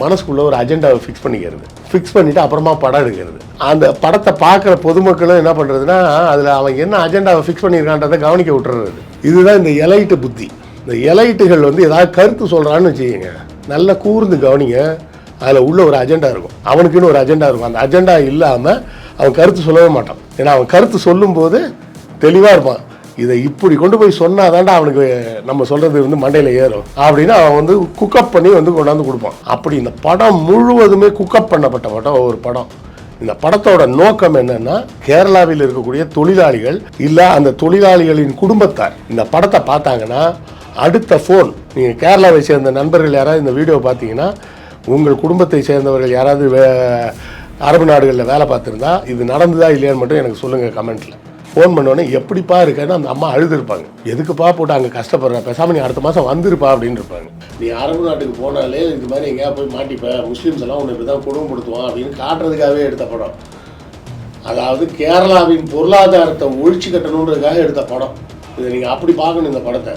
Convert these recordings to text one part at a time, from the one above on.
மனசுக்குள்ளே ஒரு அஜெண்டாவை ஃபிக்ஸ் பண்ணிக்கிறது. ஃபிக்ஸ் பண்ணிவிட்டு அப்புறமா படம் எடுக்கிறது. அந்த படத்தை பார்க்குற பொதுமக்களும் என்ன பண்ணுறதுன்னா அதில் அவன் என்ன அஜெண்டாவை ஃபிக்ஸ் பண்ணியிருக்கான்றதை கவனிக்க விட்டுறது. இதுதான் இந்த எலைட்டு புத்தி. இந்த எலைட்டுகள் வந்து ஏதாவது கருத்து சொல்கிறான்னு வச்சுக்கோங்க. நல்லா கூர்ந்து கவனிங்க. அதில் உள்ள ஒரு அஜெண்டா இருக்கும். அவனுக்குன்னு ஒரு அஜெண்டா இருக்கும். அந்த அஜெண்டா இல்லாமல் அவன் கருத்து சொல்லவே மாட்டான். ஏன்னா அவன் கருத்து சொல்லும்போது தெளிவாக இருப்பான். இதை இப்படி கொண்டு போய் சொன்னாதான்டா அவனுக்கு நம்ம சொல்கிறது வந்து மண்டையில் ஏறும். அப்படின்னு அவன் வந்து குக்கப் பண்ணி வந்து கொண்டாந்து கொடுப்பான். அப்படி இந்த படம் முழுவதுமே குக்கப் பண்ணப்பட்ட படம் ஒரு படம். இந்த படத்தோட நோக்கம் என்னன்னா கேரளாவில் இருக்கக்கூடிய தொழிலாளிகள் இல்லை அந்த தொழிலாளிகளின் குடும்பத்தார் இந்த படத்தை பார்த்தாங்கன்னா அடுத்த ஃபோன் நீங்கள் கேரளாவை சேர்ந்த நண்பர்கள் யாராவது இந்த வீடியோ பார்த்தீங்கன்னா உங்கள் குடும்பத்தை சேர்ந்தவர்கள் யாராவது வே அரபு நாடுகளில் வேலை பார்த்துருந்தா இது நடந்ததா இல்லையான்னு மட்டும் எனக்கு சொல்லுங்கள் கமெண்ட்டில் ஃபோன் பண்ணோடனே எப்படிப்பா இருக்கேன்னு அந்த அம்மா அழுதுருப்பாங்க. எதுக்குப்பா போட்டு அங்கே கஷ்டப்படுற? பேசாமல் நீ அடுத்த மாதம் வந்துருப்பா அப்படின்னு இருப்பாங்க நீ அரபு நாட்டுக்கு போனாலே இது மாதிரி எங்கேயா போய் மாட்டிப்பேன் முஸ்லீம்ஸ் எல்லாம் உன்னை இப்படி தான் கொடுமைப்படுத்துவான் அப்படின்னு காட்டுறதுக்காகவே எடுத்த படம். அதாவது கேரளாவின் பொருளாதாரத்தை ஒழிச்சு கட்டணுன்றதுக்காக எடுத்த படம். இதை நீங்கள் அப்படி பார்க்கணும் இந்த படத்தை.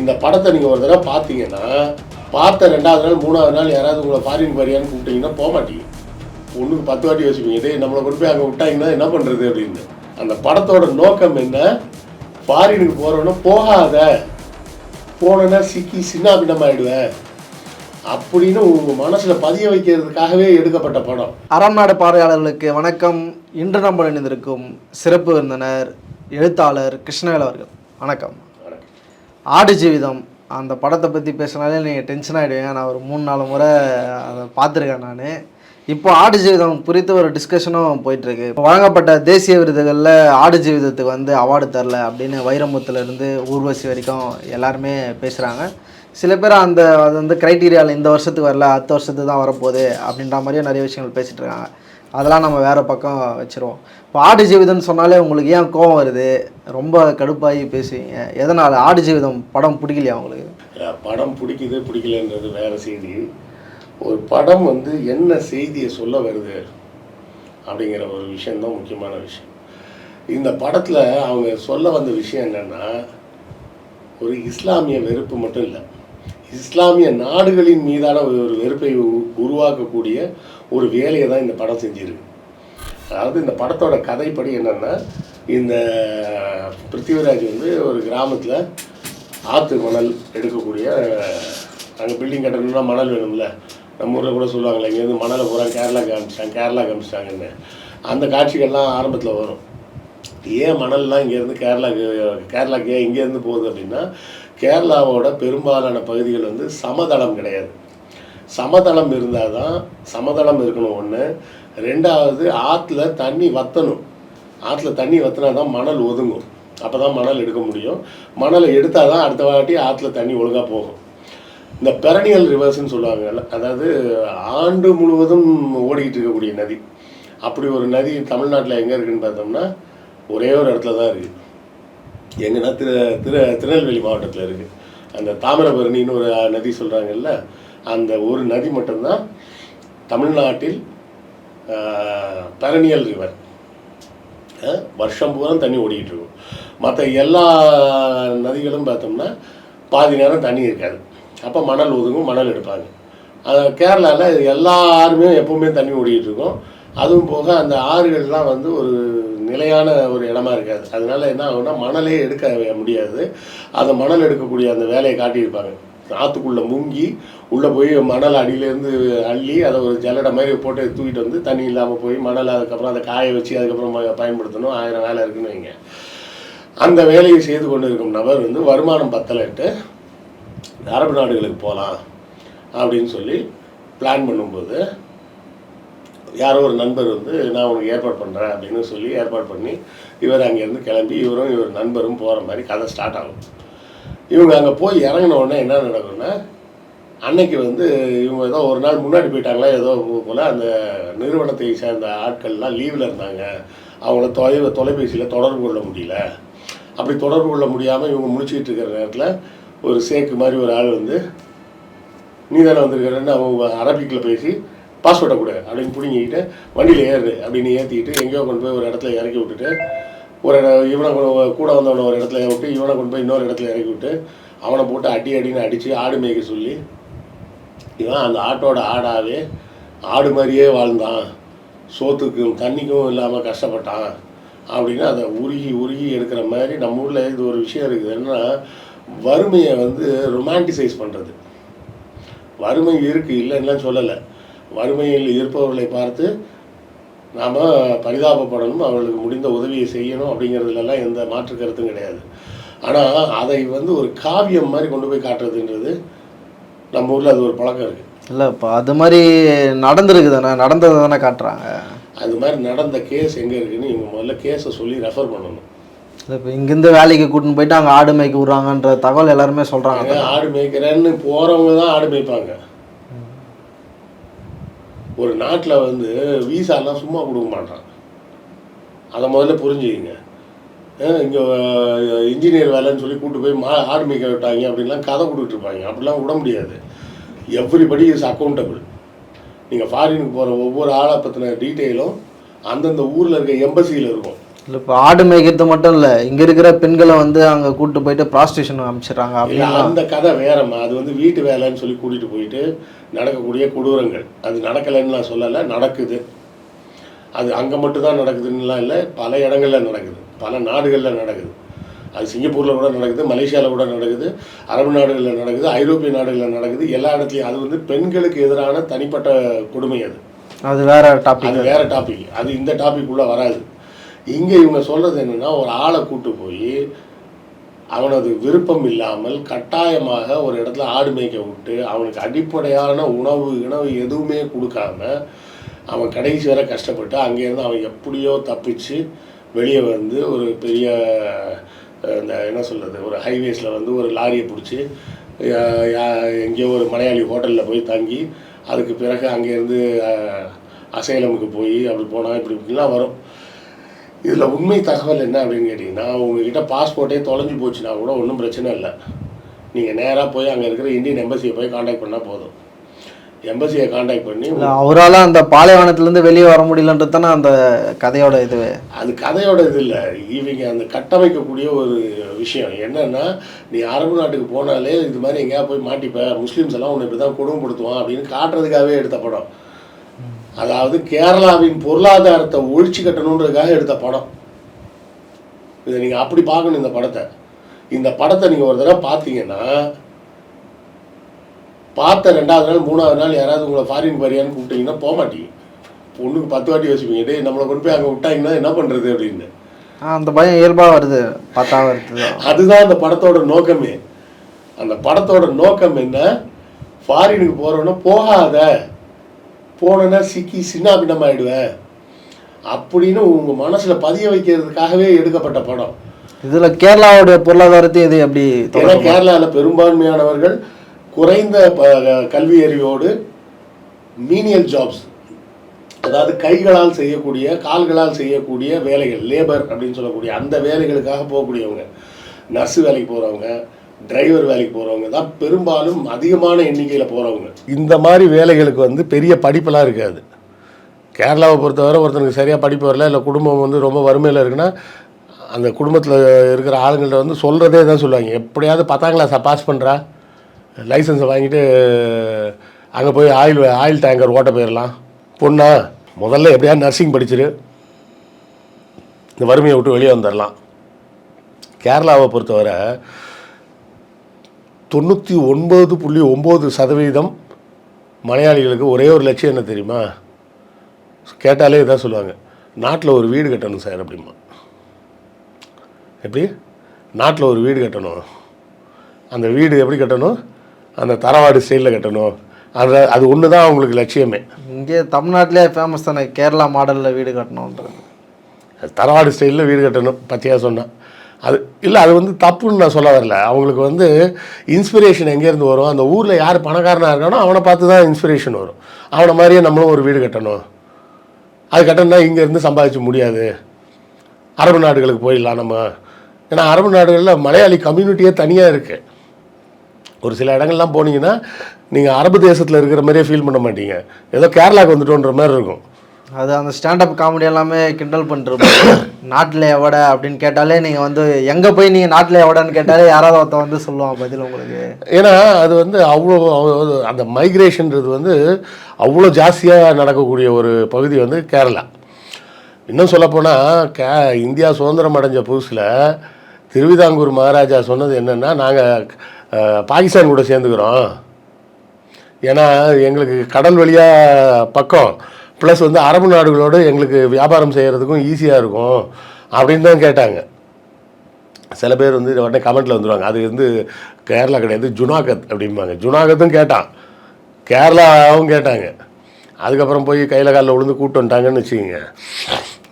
இந்த படத்தை நீங்கள் ஒரு தடவை பார்த்தீங்கன்னா பார்த்த ரெண்டாவது நாள் மூணாவது நாள் யாராவது உங்களை ஃபாரின் பரியான்னு கூப்பிட்டீங்கன்னா போக மாட்டீங்க. ஒன்றுக்கு பத்து வாட்டி யோசிப்பீங்க. இதே நம்மளை கொண்டு போய் அங்கே விட்டாங்கன்னா என்ன பண்ணுறது அப்படின்னு. அந்த படத்தோட நோக்கம் என்ன? ஃபாரினுக்கு போகிறோன்னா போகாத. போனேன்னா சிக்கி சின்னாபின்னம் ஆயிடுவேன் அப்படின்னு உங்கள் மனசில் பதிய வைக்கிறதுக்காகவே எடுக்கப்பட்ட படம். அறம் நாடு பார்வையாளர்களுக்கு வணக்கம். இன்று நம்ம இணைந்திருக்கும் சிறப்பு விருந்தினர் எழுத்தாளர் கிருஷ்ணவேல் அவர்கள். வணக்கம். வணக்கம். ஆடு ஜீவிதம். அந்த படத்தை பற்றி பேசினாலே நீங்கள் டென்ஷன் ஆகிடுவீங்க நான் ஒரு மூணு நாலு முறை அதை பார்த்துருக்கேன் நான். இப்போ ஆடு ஜீவிதம் குறித்து ஒரு டிஸ்கஷனும் போயிட்டுருக்கு. இப்போ வழங்கப்பட்ட தேசிய விருதுகளில் ஆடு ஜீவிதத்துக்கு வந்து அவார்டு தரல அப்படின்னு வைரமுத்துலேருந்து ஊர்வசி வரைக்கும் எல்லாருமே பேசுகிறாங்க சில பேர் அந்த அது வந்து க்ரைட்டீரியாவில் இந்த வருஷத்துக்கு வரல அடுத்த வருஷத்துக்கு தான் வரப்போகுது அப்படின்ற மாதிரியும் நிறைய விஷயங்கள் பேசிகிட்டு இருக்காங்க. அதெல்லாம் நம்ம வேறு பக்கம் வச்சுருவோம். இப்போ ஆடு ஜீவிதம்னு சொன்னாலே உங்களுக்கு ஏன் கோவம் வருது? ரொம்ப கடுப்பாகி பேசுவீங்க. எதனால்? ஆடு ஜீவிதம் படம் பிடிக்கலையா உங்களுக்கு? படம் பிடிக்குது பிடிக்கலன்றது வேறு செய்தி. ஒரு படம் வந்து என்ன செய்தியை சொல்ல வருது அப்படிங்கிற ஒரு விஷயந்தான் முக்கியமான விஷயம். இந்த படத்தில் அவங்க சொல்ல வந்த விஷயம் என்னென்னா ஒரு இஸ்லாமிய வெறுப்பு மட்டும் இல்லை இஸ்லாமிய நாடுகளின் மீதான ஒரு வெறுப்பை உ- உருவாக்கக்கூடிய ஒரு வேலையை தான் இந்த படம் செஞ்சிருக்கு. அதாவது இந்த படத்தோட கதைப்படி என்னென்னா இந்த பிருத்திவிராஜ் வந்து ஒரு கிராமத்தில் ஆற்று மணல் எடுக்கக்கூடிய அங்கே பில்டிங் கட்டணும்னா மணல் வேணும்ல நம்ம ஊரில் கூட சொல்லுவாங்களே இங்கேருந்து மணலை பூரா கேரளா காமிச்சிட்டாங்க கேரளா காமிச்சிட்டாங்கன்னு. அந்த காட்சிகள்லாம் ஆரம்பத்தில் வரும். ஏன் மணல்லாம் இங்கேருந்து கேரளாவுக்கு கேரளாக்கு ஏன் இங்கேருந்து போகுது அப்படின்னா கேரளாவோட பெரும்பாலான பகுதிகள் வந்து சமதளம் கிடையாது. சமதளம் இருந்தால் தான் சமதளம் இருக்கணும் ஒன்று ரெண்டாவது ஆற்றுல தண்ணி வற்றணும் ஆற்றுல தண்ணி வத்தினா தான் மணல் ஒதுங்கும். அப்போ தான் மணல் எடுக்க முடியும். மணலை எடுத்தால் தான் அடுத்த வாட்டி ஆற்றுல தண்ணி ஒழுங்காக போகும். இந்த பெரனியல் ரிவர்ஸ்ன்னு சொல்லுவாங்கல்ல அதாவது ஆண்டு முழுவதும் ஓடிக்கிட்டு இருக்கக்கூடிய நதி. அப்படி ஒரு நதி தமிழ்நாட்டில் எங்கே இருக்குன்னு பார்த்தோம்னா ஒரே ஒரு இடத்துல தான் இருக்குது எங்கன்னா திரு திரு திருநெல்வேலி மாவட்டத்தில் இருக்குது அந்த தாமிரபரணின்னு ஒரு நதி சொல்கிறாங்கல்ல அந்த ஒரு நதி மட்டும்தான் தமிழ்நாட்டில் பெரனியல் ரிவர் வருஷம் பூரா தண்ணி ஓடிக்கிட்டு இருக்கும். மற்ற எல்லா நதிகளும் பார்த்தோம்னா பாதி நேரம் தண்ணி இருக்காது. அப்போ மணல் ஒதுங்கும் மணல் எடுப்பாங்க. அது கேரளாவில் எல்லாருமே எப்பவுமே தண்ணி ஓடிக்கிட்டு இருக்கும். அதுவும் போக அந்த ஆறுகள்லாம் வந்து ஒரு நிலையான ஒரு இடமா இருக்காது. அதனால என்ன ஆகும்னா மணலே எடுக்க முடியாது. அந்த மணல் எடுக்கக்கூடிய அந்த வேலையை காட்டியிருப்பாங்க. ஆற்றுக்குள்ளே முங்கி உள்ளே போய் மணல் அடியிலேருந்து அள்ளி அதை ஒரு ஜல்லடை மாதிரி போட்டு தூக்கிட்டு வந்து தண்ணி இல்லாமல் போய் மணல் அதுக்கப்புறம் அதை காய வச்சு அதுக்கப்புறம் பயன்படுத்தணும். ஆயிரம் வேலை இருக்குன்னு வைங்க. அந்த வேலையை செய்து கொண்டு இருக்கும் நபர் வந்து வருமானம் பத்தலைட்டு அரபு நாடுகளுக்கு போகலாம் அப்படின்னு சொல்லி பிளான் பண்ணும்போது யாரோ ஒரு நண்பர் வந்து நான் உனக்கு ஏற்பாடு பண்ணுறேன் அப்படின்னு சொல்லி ஏற்பாடு பண்ணி இவர் அங்கேருந்து கிளம்பி இவரும் இவர் நண்பரும் போகிற மாதிரி கதை ஸ்டார்ட் ஆகும். இவங்க அங்கே போய் இறங்கின உடனே என்ன நடக்கும்னா அன்னைக்கு வந்து இவங்க ஏதோ ஒரு நாள் முன்னாடி போயிட்டாங்களா ஏதோ போல் அந்த நிறுவனத்தை சேர்ந்த ஆட்கள்லாம் லீவில் இருந்தாங்க. அவங்கள தொலை தொலைபேசியில் தொடர்பு கொள்ள முடியல. அப்படி தொடர்பு கொள்ள முடியாமல் இவங்க முடிச்சுக்கிட்டு இருக்கிற நேரத்தில் ஒரு சேக்கு மாதிரி ஒரு ஆள் வந்து நீ தானே வந்திருக்கிறன்னு அவங்க அரபிக்கில் பேசி பாஸ்போர்ட்டை கொடு அப்படின்னு பிடிங்கிக்கிட்டு வண்டியில் ஏறு அப்படின்னு ஏற்றிக்கிட்டு எங்கேயோ கொண்டு போய் ஒரு இடத்துல இறக்கி விட்டுட்டு ஒரு இவனை கூட வந்தவனை ஒரு இடத்துல விட்டு இவனை கொண்டு போய் இன்னொரு இடத்துல இறக்கி விட்டு அவனை போட்டு அடி அடின்னு அடித்து ஆடு மேய்க்க சொல்லி இவன் அந்த ஆட்டோட ஆடாவே ஆடு மாதிரியே வாழ்ந்தான். சோத்துக்கும் தண்ணிக்கும் இல்லாமல் கஷ்டப்பட்டான். அப்படின்னு அதை உருகி உருகி எடுக்கிற மாதிரி நம்ம ஊரில் இது ஒரு விஷயம் இருக்குது. என்னன்னா வறுமையை வந்து ரொமான்டிசைஸ் பண்ணுறது வறுமை இருக்குது இல்லைன்னுலாம் சொல்லலை. வறுமையில் இருப்பவர்களை பார்த்து நாம் பரிதாபப்படணும் அவர்களுக்கு முடிந்த உதவியை செய்யணும் அப்படிங்கிறதுலலாம் எந்த மாற்று கருத்தும் கிடையாது. ஆனால் அதை வந்து ஒரு காவியம் மாதிரி கொண்டு போய் காட்டுறதுன்றது நம்ம ஊரில் அது ஒரு பழக்கம் இருக்குது இல்லை இப்போ அது மாதிரி நடந்திருக்கு தானே நடந்ததை தானே காட்டுறாங்க. அது மாதிரி நடந்த கேஸ் எங்கே இருக்குன்னு இவங்க முதல்ல கேஸை சொல்லி ரெஃபர் பண்ணணும். இப்போ இங்கேருந்து வேலைக்கு கூட்டின்னு போயிட்டு அங்கே ஆடு மேய்க்க விட்றாங்கன்ற தகவல் எல்லாருமே சொல்கிறாங்க ஆடு மேய்க்கிறேன்னு போகிறவங்க தான் ஆடு மேய்ப்பாங்க. ஒரு நாட்டில் வந்து வீசாலாம் சும்மா கொடுக்க மாட்டான். அதை முதல்ல புரிஞ்சுக்கிங்க. இங்கே இன்ஜினியர் வேலைன்னு சொல்லி கூட்டு போய் மா ஆடு மேய்க்க விட்டாங்க அப்படின்லாம் கதை கொடுத்துட்டு இருப்பாங்க. அப்படிலாம் விட முடியாது. எவ்ரிபடி இஸ் அக்கௌண்டபிள் நீங்கள் ஃபாரினுக்கு போகிற ஒவ்வொரு ஆளை பற்றின டீட்டெயிலும் அந்தந்த ஊரில் இருக்க எம்பசியில் இருக்கும். இல்லை இப்போ ஆடு மேய்க்கிறது மட்டும் இல்லை இங்கே இருக்கிற பெண்களை வந்து அங்கே கூட்டு போயிட்டு ப்ராஸ்டியூஷன் அனுப்பிச்சிடுறாங்க இல்ல, அப்படின்னா அந்த கதை வேறம்மா அது வந்து வீட்டு வேலைன்னு சொல்லி கூட்டிட்டு போயிட்டு நடக்கக்கூடிய கொடூரங்கள். அது நடக்கலைன்னு நான் சொல்லலை நடக்குது. அது அங்கே மட்டும்தான் நடக்குதுன்னுலாம் இல்லை பல இடங்கள்ல நடக்குது. பல நாடுகளில் நடக்குது. அது சிங்கப்பூரில் கூட நடக்குது மலேசியாவில் கூட நடக்குது அரபு நாடுகளில் நடக்குது ஐரோப்பிய நாடுகளில் நடக்குது. எல்லா இடத்துலையும் அது வந்து பெண்களுக்கு எதிரான தனிப்பட்ட கொடுமை அது. அது வேற டாபிக் அது வேற டாபிக் அது இந்த டாபிக் உள்ள வராது. இங்கே இவங்க சொல்கிறது என்னென்னா ஒரு ஆளை கூட்டு போய் அவனது விருப்பம் இல்லாமல் கட்டாயமாக ஒரு இடத்துல ஆடு மேய்க்க விட்டு அவனுக்கு அடிப்படையான உணவு உணவு எதுவுமே கொடுக்காம அவன் கடைசி வரை கஷ்டப்பட்டு அங்கேருந்து அவன் எப்படியோ தப்பிச்சு வெளியே வந்து ஒரு பெரிய இந்த என்ன சொல்கிறது ஒரு ஹைவேஸில் வந்து ஒரு லாரியை பிடிச்சி எங்கேயோ ஒரு மலையாளி ஹோட்டலில் போய் தங்கி அதுக்கு பிறகு அங்கேருந்து அசைலமுக்கு போய் அப்படி போனால் இப்படி இப்படிலாம் வரும். இதில் உண்மை தகவல் என்ன அப்படின்னு கேட்டிங்கன்னா உங்ககிட்ட பாஸ்போர்ட்டே தொலைஞ்சு போச்சுன்னா கூட ஒன்றும் பிரச்சனை இல்லை. நீங்கள் நேராக போய் அங்கே இருக்கிற இந்தியன் எம்பசியை போய் காண்டாக்ட் பண்ணால் போதும். எம்பசியை காண்டாக்ட் பண்ணி அவரால் அந்த பாலைவனத்துலேருந்து வெளியே வர முடியலன்றது தானே அந்த கதையோட இதுவே? அது கதையோட இது இல்லை. இவங்க அந்த கட்டமைக்கக்கூடிய ஒரு விஷயம் என்னன்னா நீ அரபு நாட்டுக்கு போனாலே இது மாதிரி எங்கேயா போய் மாட்டிப்ப முஸ்லீம்ஸ் எல்லாம் உன்னை இப்படி தான் கொடுமைப்படுத்துவான் அப்படின்னு காட்டுறதுக்காகவே எடுத்த படம். அதாவது கேரளாவின் பொருளாதாரத்தை ஒழிச்சு கட்டணுன்றதுக்காக எடுத்த படம். இதை நீங்கள் அப்படி பார்க்கணும் இந்த படத்தை. இந்த படத்தை நீங்கள் ஒரு தடவை பார்த்தீங்கன்னா பார்த்த ரெண்டாவது நாள் மூணாவது நாள் யாராவது உங்களை ஃபாரின் பரியான்னு கூப்பிட்டீங்கன்னா போக மாட்டீங்க. பொண்ணுக்கு பத்து வாட்டி யோசிப்பீங்க டேய் நம்மளை கொண்டு போய் அங்கே விட்டாங்கன்னா என்ன பண்ணுறது அப்படின்னு. அந்த பயம் இயல்பாக வருது பார்த்தா வருது. அதுதான் அந்த படத்தோட நோக்கமே. அந்த படத்தோட நோக்கம் என்ன? ஃபாரினுக்கு போகிறோன்னா போகாத. போனேன்னா சிக்கி சின்னாபின்னம் ஆயிடுவேன் அப்படின்னு உங்கள் மனசில் பதிய வைக்கிறதுக்காகவே எடுக்கப்பட்ட படம். இதில் கேரளாவுடைய பொருளாதாரத்தையும் இது எப்படி ஏன்னா கேரளாவில் பெரும்பான்மையானவர்கள் குறைந்த கல்வி அறிவோடு மீனியல் ஜாப்ஸ் அதாவது கைகளால் செய்யக்கூடிய கால்களால் செய்யக்கூடிய வேலைகள் லேபர் அப்படின்னு சொல்லக்கூடிய அந்த வேலைகளுக்காக போகக்கூடியவங்க. நர்ஸ் வேலைக்கு போகிறவங்க டிரைவர் வேலைக்கு போகிறவங்க தான் பெரும்பாலும் அதிகமான எண்ணிக்கையில் போகிறவங்க இந்த மாதிரி வேலைகளுக்கு வந்து பெரிய படிப்பெல்லாம் இருக்காது. கேரளாவை பொறுத்தவரை ஒருத்தனுக்கு சரியாக படிப்பு வரல இல்லை குடும்பம் வந்து ரொம்ப வறுமையில் இருக்குன்னா அந்த குடும்பத்தில் இருக்கிற ஆளுங்கள்ட்ட வந்து சொல்கிறதே தான் சொல்லுவாங்க. எப்படியாவது பத்தாம் கிளாஸை பாஸ் பண்ணுறா லைசன்ஸை வாங்கிட்டு அங்கே போய் ஆயில் ஆயில் டேங்கர் ஓட்ட போயிடலாம் பொண்ணா முதல்ல எப்படியாவது நர்சிங் படிச்சிரு. இந்த வறுமையை விட்டு வெளியே வந்துடலாம் கேரளாவை பொறுத்தவரை தொண்ணூற்றி ஒன்பது புள்ளி ஒம்பது சதவீதம் மலையாளிகளுக்கு ஒரே ஒரு லட்சியம் என்ன தெரியுமா? கேட்டாலே இதான் சொல்லுவாங்க. நாட்டில் ஒரு வீடு கட்டணும் சார் அப்படிமா. எப்படி? நாட்டில் ஒரு வீடு கட்டணும். அந்த வீடு எப்படி கட்டணும்? அந்த தரவாடு ஸ்டைலில் கட்டணும். அந்த அது ஒன்று தான் அவங்களுக்கு லட்சியமே. இங்கே தமிழ்நாட்டிலே ஃபேமஸ் தானே கேரளா மாடலில் வீடு கட்டணுன்றது அது தரவாடு ஸ்டைலில் வீடு கட்டணும் பச்சையாக சொன்னான் அது இல்லை அது வந்து தப்புன்னு நான் சொல்ல வரல. அவங்களுக்கு வந்து இன்ஸ்பிரேஷன் எங்கேருந்து வரும்? அந்த ஊரில் யார் பணக்காரனாக இருக்கானோ அவனை பார்த்து தான் இன்ஸ்பிரேஷன் வரும். அவனை மாதிரியே நம்மளும் ஒரு வீடு கட்டணும். அது கட்டணும்னா இங்கேருந்து சம்பாதிச்சு முடியாது. அரபு நாடுகளுக்கு போயிடலாம் நம்ம. ஏன்னா அரபு நாடுகளில் மலையாளி கம்யூனிட்டியே தனியாக இருக்குது ஒரு சில இடங்கள்லாம் போனீங்கன்னா நீங்கள் அரபு தேசத்தில் இருக்கிற மாதிரியே ஃபீல் பண்ண மாட்டீங்க. ஏதோ கேரளாவுக்கு வந்துட்டோன்ற மாதிரி இருக்கும். அது அந்த ஸ்டாண்டப் காமெடி எல்லாமே கிண்டல் பண்ணிருப்பாங்க நாட்டில் எவட அப்படின்னு கேட்டாலே நீங்கள் வந்து எங்கே போய் நீங்கள் நாட்டில் எவடன்னு கேட்டாலே யாராவது ஒருத்தன் வந்து சொல்லுவான் பதில் உங்களுக்கு. ஏன்னா அது வந்து அவ்வளோ அவ்வளோ- அந்த மைக்ரேஷன்றது வந்து அவ்வளோ ஜாஸ்தியாக நடக்கக்கூடிய ஒரு பகுதி வந்து கேரளா. இன்னும் சொல்லப்போனால் கே இந்தியா சுதந்திரம் அடைஞ்ச புதுசில் திருவிதாங்கூர் மகாராஜா சொன்னது என்னென்னா நாங்கள் பாகிஸ்தான் கூட சேர்ந்துக்கிறோம். ஏன்னா எங்களுக்கு கடல் வழியாக பக்கம் ப்ளஸ் வந்து அரபு நாடுகளோடு எங்களுக்கு வியாபாரம் செய்கிறதுக்கும் ஈஸியாக இருக்கும் அப்படின்னு தான் கேட்டாங்க. சில பேர் வந்து இதை உடனே கமெண்ட்டில் வந்துடுவாங்க அது வந்து கேரளா கிடையாது ஜுனாகத் அப்படிம்பாங்க. ஜுனாகத்தும் கேட்டான். கேரளாவும் கேட்டாங்க. அதுக்கப்புறம் போய் கையில் காலில் விழுந்து கூப்பிட்டு வந்துட்டாங்கன்னு வச்சுக்கோங்க.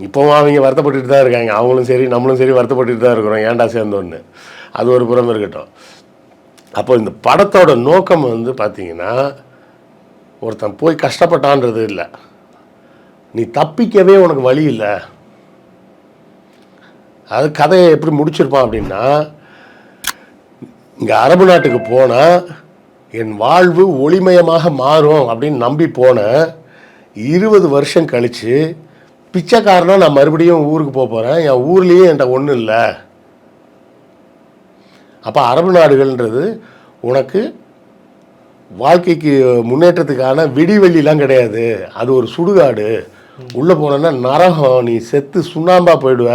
இப்போவும் அவங்க வருத்தப்பட்டுட்டு தான் இருக்காங்க. அவங்களும் சரி நம்மளும் சரி வருத்தப்பட்டுட்டு தான் இருக்கிறோம். ஏன்டா சேர்ந்தோன்னு. அது ஒரு புறம் இருக்கட்டும். அப்போ இந்த படத்தோட நோக்கம் வந்து பார்த்தீங்கன்னா ஒருத்தன் போய் கஷ்டப்பட்டான்றது இல்லை. நீ தப்பிக்கவே உனக்கு வழி இல்லை. அது கதையை எப்படி முடிச்சிருப்பான் அப்படின்னா இங்கே அரபு நாட்டுக்கு போனால் என் வாழ்வு ஒளிமயமாக மாறும் அப்படின்னு நம்பி போன இருபது வருஷம் கழித்து பிச்சைக்காரனாக நான் மறுபடியும் ஊருக்கு போக போகிறேன் என் ஊர்லேயே என்கிட்ட ஒன்றும் இல்லை. அப்போ அரபு நாடுகள்ன்றது உனக்கு வாழ்க்கைக்கு முன்னேற்றத்துக்கான விடிவெள்ளிலாம் கிடையாது. அது ஒரு சுடுகாடு. உள்ளே போனோன்னா நரகம் நீ செத்து சுண்ணாம்பா போயிடுவ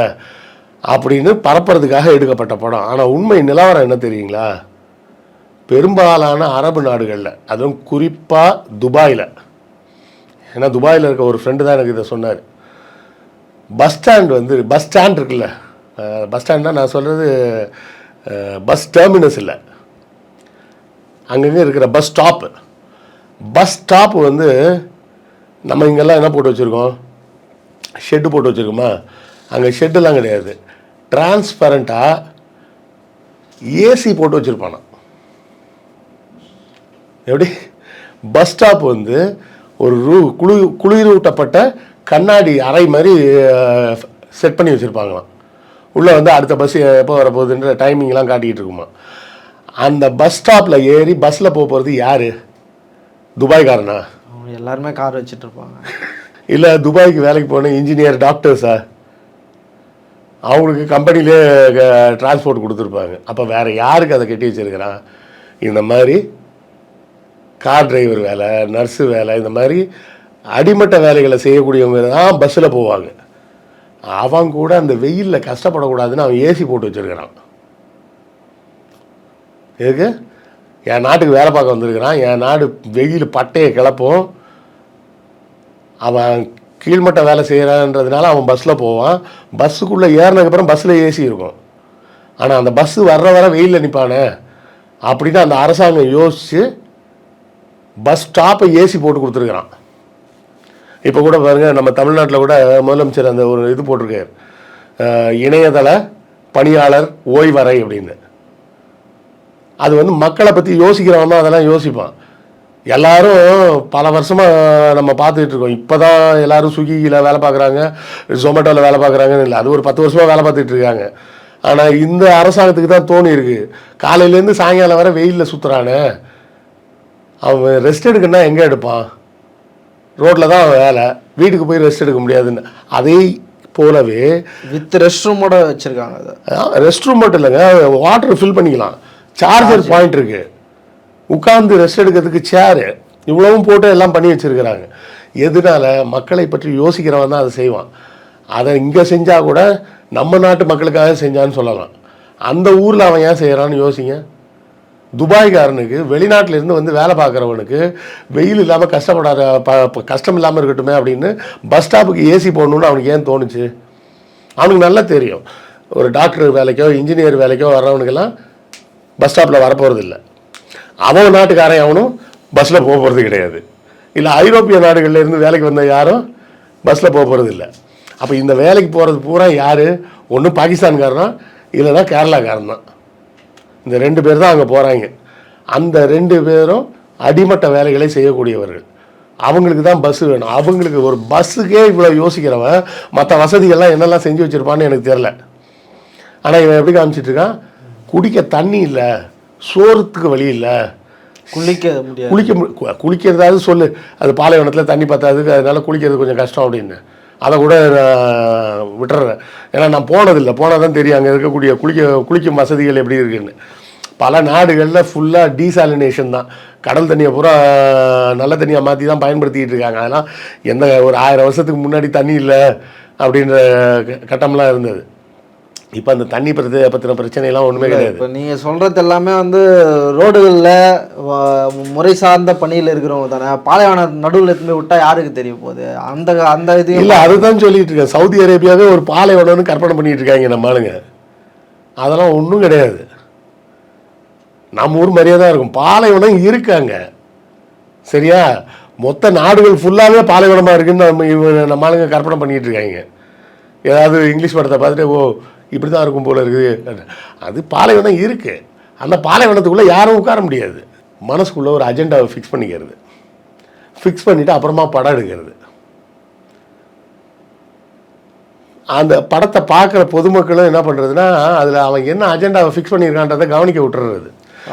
அப்படின்னு பரப்புறதுக்காக எடுக்கப்பட்ட படம். ஆனால் உண்மை நிலவரம் என்ன தெரியுங்களா? பெரும்பாலான அரபு நாடுகளில் அதுவும் குறிப்பாக துபாயில். ஏன்னா துபாயில் இருக்க ஒரு ஃப்ரெண்டு தான் எனக்கு இதை சொன்னார். பஸ் ஸ்டாண்ட் வந்து பஸ் ஸ்டாண்ட் இருக்குல்ல பஸ் ஸ்டாண்ட்னா நான் சொல்கிறது பஸ் டெர்மினஸ் இல்லை. அங்கங்கே இருக்கிற பஸ் ஸ்டாப்பு. பஸ் ஸ்டாப் வந்து நம்ம இங்கெல்லாம் என்ன போட்டு வச்சுருக்கோம்? ஷெட்டு போட்டு வச்சுருக்கோமா? அங்கே ஷெட்டெல்லாம் கிடையாது. டிரான்ஸ்பரண்ட்டாக ஏசி போட்டு வச்சுருப்பானா? எப்படி? பஸ் ஸ்டாப் வந்து ஒரு ரூ குளு குளிரூட்டப்பட்ட கண்ணாடி அறை மாதிரி செட் பண்ணி வச்சுருப்பாங்களாம். உள்ளே வந்து அடுத்த பஸ் எப்போ வரப்போகுதுன்ற டைமிங்லாம் காட்டிக்கிட்டு இருக்குமா? அந்த பஸ் ஸ்டாப்பில் ஏறி பஸ்ஸில் போக போகிறது யார்? துபாய்க்காரனா எல்லாருமே கார் வச்சுட்டு இருப்பாங்க இல்லை துபாய்க்கு வேலைக்கு போன இன்ஜினியர் டாக்டர்ஸா அவங்களுக்கு கம்பெனிலே டிரான்ஸ்போர்ட் கொடுத்துருப்பாங்க. அப்போ வேறு யாருக்கு அதை கட்டி வச்சிருக்கிறான்? இந்த மாதிரி கார் டிரைவர் வேலை நர்ஸு வேலை இந்த மாதிரி அடிமட்ட வேலைகளை செய்யக்கூடியவங்க தான் பஸ்ஸில் போவாங்க. அவன் கூட அந்த வெயிலில் கஷ்டப்படக்கூடாதுன்னு அவன் ஏசி போட்டு வச்சிருக்கிறான். எதுக்கு? என் நாட்டுக்கு வேலை பார்க்க வந்திருக்கிறான். என் நாடு வெயில் பட்டையை கிளப்பும். அவன் கீழ்மட்ட வேலை செய்கிறான்றதுனால அவன் பஸ்ஸில் போவான். பஸ்ஸுக்குள்ளே ஏறினதுக்கப்புறம் பஸ்ஸில் ஏசி இருக்கும். ஆனால் அந்த பஸ்ஸு வர்ற வர வெயிலில் நிற்பானே அப்படின்னு அந்த அரசாங்கம் யோசித்து பஸ் ஸ்டாப்பை ஏசி போட்டு கொடுத்துருக்குறான். இப்போ கூட பாருங்கள் நம்ம தமிழ்நாட்டில் கூட முதலமைச்சர் அந்த ஒரு இது போட்டிருக்காரு. இணையதள பணியாளர் ஓய்வறை அப்படின்னு. அது வந்து மக்களை பற்றி யோசிக்கிறவன் தான் அதெல்லாம் யோசிப்பான். எல்லாரும் பல வருஷமாக நம்ம பார்த்துட்டு இருக்கோம். இப்போ தான் எல்லாரும் ஸ்விக்கியில் வேலை பார்க்குறாங்க ஜொமேட்டோவில் வேலை பார்க்குறாங்கன்னு இல்லை. அது ஒரு பத்து வருஷமாக வேலை பார்த்துட்டு இருக்காங்க. ஆனால் இந்த அரசாங்கத்துக்கு தான் தோணி இருக்கு. காலையிலேருந்து சாயங்காலம் வரை வெயிலில் சுற்றுறானே அவன் ரெஸ்ட் எடுக்கணும்னா எங்கே எடுப்பான்? ரோட்டில் தான் அவன் வேலை. வீட்டுக்கு போய் ரெஸ்ட் எடுக்க முடியாதுன்னு. அதே போலவே வித் ரெஸ்ட் ரூமோட வச்சுருக்காங்க ரெஸ்ட் ரூம் மட்டும் இல்லைங்க. வாட்டர் ஃபில் பண்ணிக்கலாம். சார்ஜர் பாயிண்ட் இருக்கு. உட்கார்ந்து ரெஸ்ட் எடுக்கிறதுக்கு சேரு இவ்வளவும் போட்டு எல்லாம் பண்ணி வச்சிருக்கிறாங்க. எதனால? மக்களை பற்றி யோசிக்கிறவன் தான் அதை செய்வான். அதை இங்கே செஞ்சால் கூட நம்ம நாட்டு மக்களுக்காக செஞ்சான்னு சொல்லலாம். அந்த ஊரில் அவன் ஏன் செய்கிறான்னு யோசிங்க. துபாய்காரனுக்கு வெளிநாட்டுல இருந்து வந்து வேலை பார்க்குறவனுக்கு வெயில் இல்லாமல் கஷ்டப்படாத ப- கஷ்டம் இல்லாமல் இருக்கட்டுமே அப்படின்னு பஸ் ஸ்டாப்புக்கு ஏசி போடணுன்னு அவனுக்கு ஏன் தோணுச்சு? அவனுக்கு நல்லா தெரியும். ஒரு டாக்டர் வேலைக்கோ இன்ஜினியர் வேலைக்கோ வர்றவனுக்கெல்லாம் பஸ் ஸ்டாப்பில் வரப்போகிறது இல்லை அவன் நாட்டுக்காரன் அவனும் பஸ்ஸில் போக போகிறது கிடையாது. இல்லை ஐரோப்பிய நாடுகள்லேருந்து வேலைக்கு வந்த யாரும் பஸ்ஸில் போக போகிறது இல்லை அப்போ இந்த வேலைக்கு போகிறது பூரா யார்? ஒன்றும் பாகிஸ்தான்காரனா? இல்லைன்னா கேரளாக்காரன் தான் இந்த ரெண்டு பேர் தான் அங்கே போகிறாங்க அந்த ரெண்டு பேரும் அடிமட்ட வேலைகளை செய்யக்கூடியவர்கள். அவங்களுக்கு தான் பஸ் வேணும். அவங்களுக்கு ஒரு பஸ்ஸுக்கே இவ்வளோ யோசிக்கிறவன் மற்ற வசதிகள்லாம் என்னெல்லாம் செஞ்சு வச்சுருப்பான்னு எனக்கு தெரில ஆனால் இவன் எப்படி காமிச்சிட்டு இருக்கான்? குடிக்க தண்ணி இல்லை சோறத்துக்கு வழி இல்லை. குளிக்க முடியாது. குளிக்க குளிக்கிறதாவது சொல்லு. அது பாலைவனத்தில் தண்ணி பத்தாது அதனால குளிக்கிறது கொஞ்சம் கஷ்டம் அப்படின்னு. அதை கூட நான் விட்டுறேன். ஏன்னா நான் போனதில்லை. போனால் தான் தெரியும் அங்கே இருக்கக்கூடிய குளிக்க குளிக்கும் வசதிகள் எப்படி இருக்குன்னு. பல நாடுகளில் ஃபுல்லாக டீசாலினேஷன் தான். கடல் தண்ணியை பூரா நல்ல தண்ணியாக மாற்றி தான் பயன்படுத்திக்கிட்டு இருக்காங்க. அதெல்லாம் எந்த ஒரு ஆயிரம் வருஷத்துக்கு முன்னாடி தண்ணி இல்லை அப்படின்ற க- கட்டம்லாம் இருந்தது. இப்போ அந்த தண்ணி பற்றி பற்றின பிரச்சனைலாம் ஒன்றுமே கிடையாது. இப்போ நீங்கள் சொல்கிறது எல்லாமே வந்து ரோடுகளில் முறை சார்ந்த பணியில் இருக்கிறவங்க தானே. பாலைவன நடுவில் எடுத்துன்னு போய் விட்டா யாருக்கு தெரிய போகுது? அந்த அந்த இதையும் இல்லை அதுதான் சொல்லிட்டு இருக்கேன். சவுதி அரேபியாவே ஒரு பாலைவனம்னு கற்பனை பண்ணிட்டு இருக்காங்க நம்ம ஆளுங்க. அதெல்லாம் ஒன்றும் கிடையாது. நம்ம ஊர் மாதிரியே தான் இருக்கும். பாலைவனம் இருக்காங்க சரியா? மொத்த நாடுகள் ஃபுல்லாகவே பாலைவனமாக இருக்குன்னு நம்ம இவ- நம்ம ஆளுங்க கற்பனை பண்ணிட்டு இருக்காங்க. ஏதாவது இங்கிலீஷ் படத்தை பார்த்துட்டு ஓ இப்படி தான் இருக்கும் போல இருக்குது. அது பாலைவனம் இருக்குது அந்த பாலைவனத்துக்குள்ளே யாரும் உட்கார முடியாது. மனசுக்குள்ளே ஒரு அஜெண்டாவை ஃபிக்ஸ் பண்ணிக்கிறது. ஃபிக்ஸ் பண்ணிவிட்டு அப்புறமா படம் எடுக்கிறது. அந்த படத்தை பார்க்குற பொதுமக்களும் என்ன பண்ணுறதுன்னா அதில் அவன் என்ன அஜெண்டாவை ஃபிக்ஸ் பண்ணியிருக்கான்றதை கவனிக்க விட்டுறது.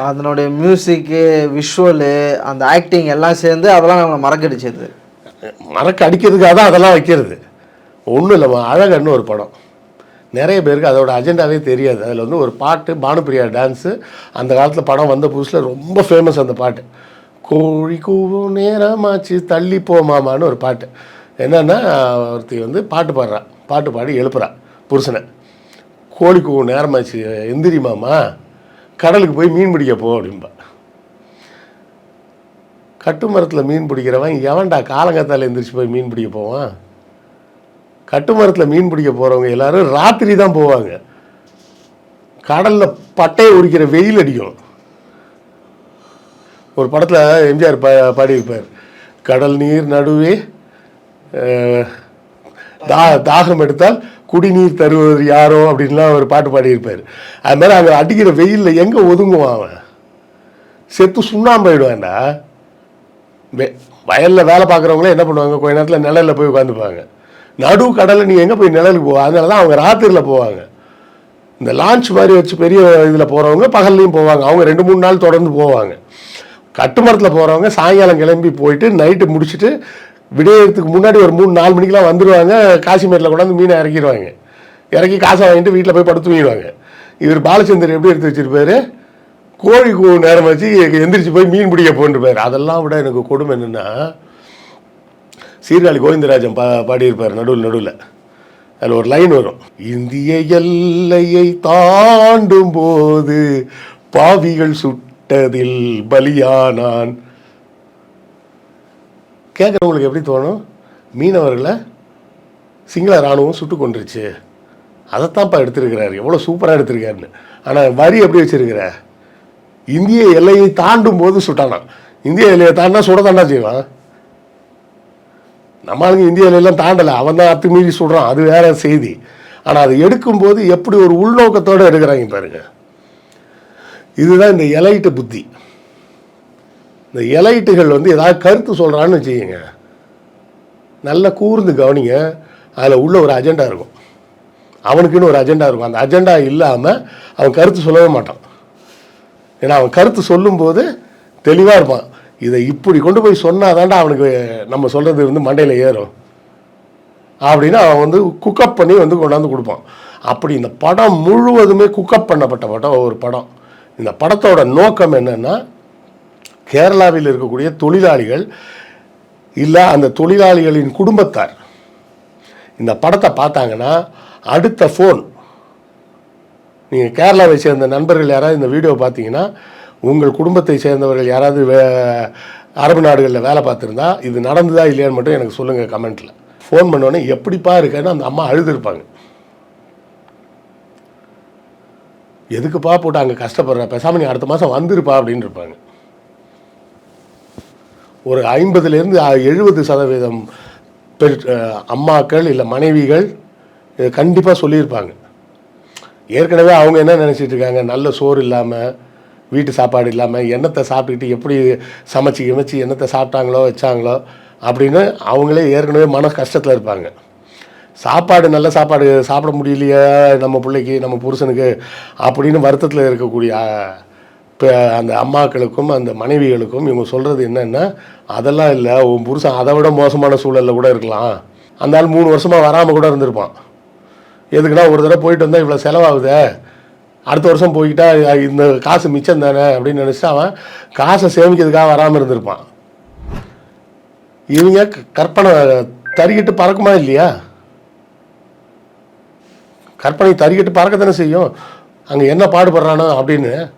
அதனுடைய மியூசிக்கு விஷுவலு அந்த ஆக்டிங் எல்லாம் சேர்ந்து அதெல்லாம் நம்மளை மறக்கடிச்சது. மறக்க அடிக்கிறதுக்காக தான் அதெல்லாம் வைக்கிறது. ஒன்றும் இல்லை அழகன்னு ஒரு படம். நிறைய பேருக்கு அதோட அஜெண்டாவே தெரியாது. அதில் வந்து ஒரு பாட்டு பானுப்பிரியா டான்ஸு அந்த காலத்தில் படம் வந்த புதுசில் ரொம்ப ஃபேமஸ் அந்த பாட்டு. கோழி கூவும் நேரமாச்சு தள்ளி போமாமான்னு ஒரு பாட்டு. என்னென்னா ஒருத்தி வந்து பாட்டு பாடுறான் பாட்டு பாடி எழுப்புறான் புருஷனை. கோழி கூவும் நேரமாச்சு எந்திரி மாமா கடலுக்கு போய் மீன் பிடிக்க போ அப்படின்பா கட்டுமரத்தில் மீன் பிடிக்கிறவன் எவன்டா காலங்காத்தால எந்திரிச்சு போய் மீன் பிடிக்க போவான்? கட்டுமரத்தில் மீன் பிடிக்க போகிறவங்க எல்லாரும் ராத்திரி தான் போவாங்க. கடலில் பட்டையை உரிக்கிற வெயில் அடிக்கும். ஒரு படத்தில் எம்ஜிஆர் பா பாடியிருப்பார். கடல் நீர் நடுவே தா தாகம் எடுத்தால் குடிநீர் தருவது யாரோ அப்படின்லாம் ஒரு பாட்டு பாடியிருப்பார். அது மாதிரி அங்கே அடிக்கிற வெயிலில் எங்கே ஒதுங்குவான் அவன்? செத்து சுண்ணாம்பாயிடுவான்டா வெ- வயலில் வேலை பார்க்குறவங்களே என்ன பண்ணுவாங்க? கொஞ்ச நேரத்தில் நிலையில் போய் உட்காந்துப்பாங்க. நடு கடலில் நீ எங்கே போய் நிழலுக்கு போவா? அதனால தான் அவங்க ராத்திரியில் போவாங்க. இந்த லான்ச் மாதிரி வச்சு பெரிய இதில் போகிறவங்க பகல்லையும் போவாங்க. அவங்க ரெண்டு மூணு நாள் தொடர்ந்து போவாங்க. கட்டுமரத்தில் போகிறவங்க சாயங்காலம் கிளம்பி போயிட்டு நைட்டு முடிச்சுட்டு விடியறதுக்கு முன்னாடி ஒரு மூணு நாலு மணிக்கெலாம் வந்துடுவாங்க காசிமேட்டில் கொண்டாந்து மீனை இறக்கிடுவாங்க. இறக்கி காசை வாங்கிட்டு வீட்டில் போய் படுத்து தூங்கிடுவாங்க. இவர் பாலச்சந்தர் எப்படி எடுத்து வச்சிருப்பாரு? கோழி கூ நேரம் வச்சு எந்திரிச்சு போய் மீன் பிடிக்க போன்றிருப்பார் அதெல்லாம் விட எனக்கு கொடுமை என்னென்னா சீர்காழி கோவிந்தராஜன் பா பாடியிருப்பார் நடுவில் நடுவில். அதில் ஒரு லைன் வரும். இந்திய எல்லையை தாண்டும் போது பாவிகள் சுட்டதில் பலியானான். கேட்குறவங்களுக்கு எப்படி தோணும்? மீனவர்களை சிங்கள இராணுவம் சுட்டு கொண்டுருச்சு அதைத்தான்ப்பா எடுத்திருக்கிறாரு. எவ்வளோ சூப்பராக எடுத்திருக்காருன்னு. ஆனால் வரி எப்படி வச்சிருக்கிற? இந்திய எல்லையை தாண்டும் போது சுட்டானான். இந்திய எல்லையை தாண்டினா சுட தாண்டா செய்வான். நம்ம ஆளுங்க இந்தியாவில எல்லாம் தாண்டலை. அவன் தான் அத்துமீறி சொல்கிறான் அது வேற செய்தி. ஆனால் அதை எடுக்கும்போது எப்படி ஒரு உள்நோக்கத்தோடு எடுக்கிறாங்க பாருங்க. இதுதான் இந்த எலைட்டு புத்தி. இந்த எலைட்டுகள் வந்து ஏதாவது கருத்து சொல்கிறான்னு வச்சுக்கோங்க. நல்லா கூர்ந்து கவனிங்க. அதில் உள்ள ஒரு அஜெண்டா இருக்கும். அவனுக்குன்னு ஒரு அஜெண்டா இருக்கும். அந்த அஜெண்டா இல்லாமல் அவன் கருத்து சொல்லவே மாட்டான். ஏன்னா அவன் கருத்து சொல்லும்போது தெளிவாக இருப்பான். இதை இப்படி கொண்டு போய் சொன்னாதான்டா அவனுக்கு நம்ம சொல்கிறது வந்து மண்டையில் ஏறும். அப்படின்னு அவன் வந்து குக்கப் பண்ணி வந்து கொண்டாந்து கொடுப்பான். அப்படி இந்த படம் முழுவதுமே குக்கப் பண்ணப்பட்ட படம் ஒரு படம். இந்த படத்தோட நோக்கம் என்னென்னா கேரளாவில் இருக்கக்கூடிய தொழிலாளிகள் இல்லை அந்த தொழிலாளிகளின் குடும்பத்தார் இந்த படத்தை பார்த்தாங்கன்னா அடுத்த ஃபோன் நீங்கள் கேரளாவை சேர்ந்த நண்பர்கள் யாராவது இந்த வீடியோ பார்த்தீங்கன்னா உங்கள் குடும்பத்தை சேர்ந்தவர்கள் யாராவது வே அரபு நாடுகளில் வேலை பார்த்துருந்தா இது நடந்ததா இல்லையான்னு மட்டும் எனக்கு சொல்லுங்கள் கமெண்ட்டில் ஃபோன் பண்ணோன்னே எப்படிப்பா இருக்கேன்னு அந்த அம்மா அழுதுருப்பாங்க. எதுக்குப்பா போட்டு அங்கே கஷ்டப்படுற? பேசாம நீ அடுத்த மாதம் வந்துருப்பா அப்படின்னு இருப்பாங்க ஒரு ஐம்பதுலேருந்து எழுபது சதவீதம் பெரு அம்மாக்கள் இல்லை மனைவிகள் கண்டிப்பாக சொல்லியிருப்பாங்க. ஏற்கனவே அவங்க என்ன நினச்சிட்டு இருக்காங்க? நல்ல சோறு இல்லாமல் வீட்டு சாப்பாடு இல்லாமல் என்னத்தை சாப்பிட்டுட்டு எப்படி சமைச்சு கிமைச்சு என்னத்தை சாப்பிட்டாங்களோ வச்சாங்களோ அப்படின்னு அவங்களே ஏற்கனவே மன கஷ்டத்தில் இருப்பாங்க. சாப்பாடு நல்ல சாப்பாடு சாப்பிட முடியலையே நம்ம பிள்ளைக்கு நம்ம புருஷனுக்கு அப்படின்னு வருத்தத்தில் இருக்கக்கூடிய இப்போ அந்த அம்மாக்களுக்கும் அந்த மனைவிகளுக்கும் இவங்க சொல்கிறது என்னென்னா அதெல்லாம் இல்லை உன் புருஷன் அதை விட மோசமான சூழலில் கூட இருக்கலாம். அந்த ஆள் மூணு வருஷமாக வராமல் கூட இருந்திருப்பான். எதுக்குன்னா ஒரு தடவை போயிட்டு வந்தால் இவ்வளோ செலவாகுதே? அடுத்த வருஷம் போய்கிட்டா இந்த காசு மிச்சம் தானே அப்படின்னு நினச்சிட்டு அவன் காசை சேமிக்கிறதுக்காக வராமல் இருந்திருப்பான். இவங்க க- கற்பனை தறிக்கிட்டு பறக்குமா இல்லையா? கற்பனை தறிக்கிட்டு தானே செய்யும். அங்கே என்ன பாடுபடுறானோ அப்படின்னு.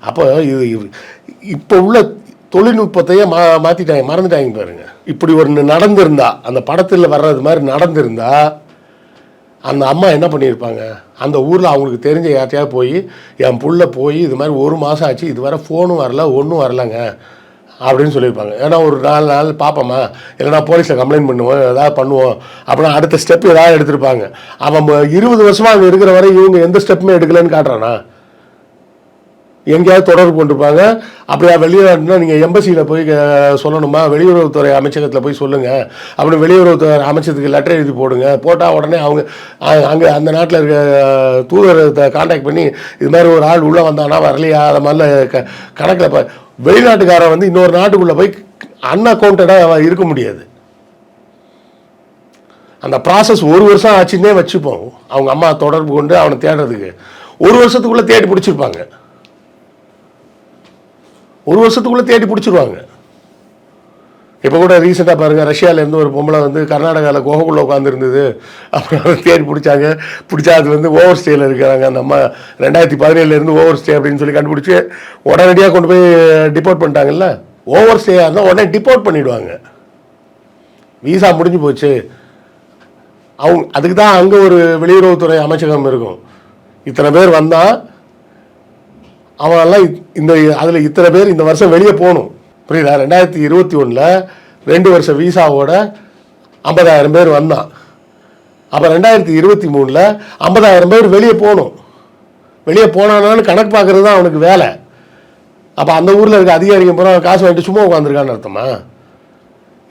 அப்போ இது இது- இப்போ உள்ள தொழில்நுட்பத்தையே மா மாற்றிட்டாங்க மறந்துட்டாங்க பாருங்க. இப்படி ஒன்று நடந்திருந்தா அந்த படத்தில் வர்றது மாதிரி நடந்திருந்தா அந்த அம்மா என்ன பண்ணியிருப்பாங்க? அந்த ஊரில் அவங்களுக்கு தெரிஞ்ச யார்ட்டையாவது போய் என் புள்ள போய் இது மாதிரி ஒரு மாதம் ஆச்சு இது வரை ஃபோனும் வரல ஒன்றும் வரலங்க. அப்படின்னு சொல்லியிருப்பாங்க. ஏன்னா ஒரு நாலு நாள் பார்ப்போமா இல்லைனா போலீஸில் கம்ப்ளைண்ட் பண்ணுவோம் ஏதாவது பண்ணுவோம் அப்படின்னா அடுத்த ஸ்டெப் ஏதாவது எடுத்திருப்பாங்க. அவன் இருபது வருஷமாக அங்கே இருக்கிற வரை இவங்க எந்த ஸ்டெப்புமே எடுக்கலைன்னு காட்டுறானா? எங்கேயாவது தொடர்பு கொண்டிருப்பாங்க. அப்படியா வெளிநாட்டுனா நீங்கள் எம்பசியில் போய் சொல்லணுமா? வெளியுறவுத்துறை அமைச்சகத்தில் போய் சொல்லுங்கள் அப்படின்னு வெளியுறவுத்துறை அமைச்சகத்துக்கு லெட்டர் எழுதி போடுங்க. போட்டால் உடனே அவங்க அங்கே அந்த நாட்டில் இருக்க அஹ், தூதரத்தை காண்டாக்ட் பண்ணி இது மாதிரி ஒரு ஆள் உள்ளே வந்தானா வரலையா? அதை மாதிரிலாம் க கணக்கில் இப்போ வெளிநாட்டுக்காரன் வந்து இன்னொரு நாட்டுக்குள்ளே போய் அன்அக்கௌண்டடாக இருக்க முடியாது. அந்த ப்ராசஸ் ஒரு வருஷம் ஆச்சுன்னே வச்சுப்போம். அவங்க அம்மா தொடர்பு கொண்டு அவனை தேடுறதுக்கு. ஒரு வருஷத்துக்குள்ளே தேடி பிடிச்சிருப்பாங்க. ஒரு வருஷத்துக்குள்ளே தேடி பிடிச்சிருவாங்க. இப்போ கூட ரீசெண்டாக பாருங்கள் ரஷ்யாவிலேருந்து ஒரு பொம்பளை வந்து கர்நாடகாவில் கோகக்குள்ளே உட்காந்துருந்தது அப்புறம் அதை தேடி பிடிச்சாங்க. பிடிச்சா அது வந்து ஓவர் ஸ்டேயில் இருக்கிறாங்க. அந்த அம்மா ரெண்டாயிரத்தி பதினேழுலேருந்து ஓவர் ஸ்டே அப்படின்னு சொல்லி கண்டுபிடிச்சி உடனடியாக கொண்டு போய் டிபோர்ட் பண்ணிட்டாங்கல்ல? ஓவர் ஸ்டேயாக இருந்தால் உடனே டிபோர்ட் பண்ணிவிடுவாங்க வீசா முடிஞ்சு போச்சு. அவங்க அதுக்கு தான் அங்கே ஒரு வெளியுறவுத்துறை அமைச்சகம் இருக்கும். இத்தனை பேர் வந்தால் அவனெல்லாம் இந்த அதில் இத்தனை பேர் இந்த வருஷம் வெளியே போகணும். புரியுதா? ரெண்டாயிரத்தி இருபத்தி ஒன்றில் ரெண்டு வருஷம் விசாவோட ஐம்பதாயிரம் பேர் வந்தான் அப்போ ரெண்டாயிரத்தி இருபத்தி மூணில் ஐம்பதாயிரம் பேர் வெளியே போகணும். வெளியே போனானான்னு கணக்கு பார்க்குறது தான் அவனுக்கு வேலை. அப்போ அந்த ஊரில் இருக்க அதிகாரிங்க பூரா காசு வாங்கிட்டு சும்மா உட்காந்துருக்கான்னு அர்த்தமா?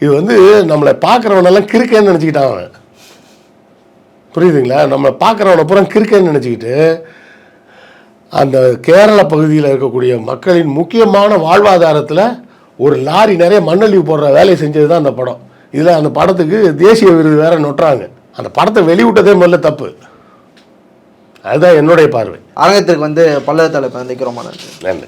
இது வந்து நம்மளை பார்க்குறவனெல்லாம் கிறுக்கேன்னு நினச்சிக்கிட்டான் அவன். புரியுதுங்களா? நம்மளை பார்க்குறவனை பூரா கிறுக்கேன்னு நினச்சிக்கிட்டு அந்த கேரள பகுதியில் இருக்கக்கூடிய மக்களின் முக்கியமான வாழ்வாதாரத்தில் ஒரு லாரி நிறைய மண்ணள்ளி போடுற வேலையை செஞ்சது தான் அந்த படம். இதில் அந்த படத்துக்கு தேசிய விருது வேற நொட்டுறாங்க. அந்த படத்தை வெளிவிட்டதே முதல்ல தப்பு. அதுதான் என்னுடைய பார்வை. அரங்கத்திற்கு வந்து பல்லவ தலைப்பு நன்றி.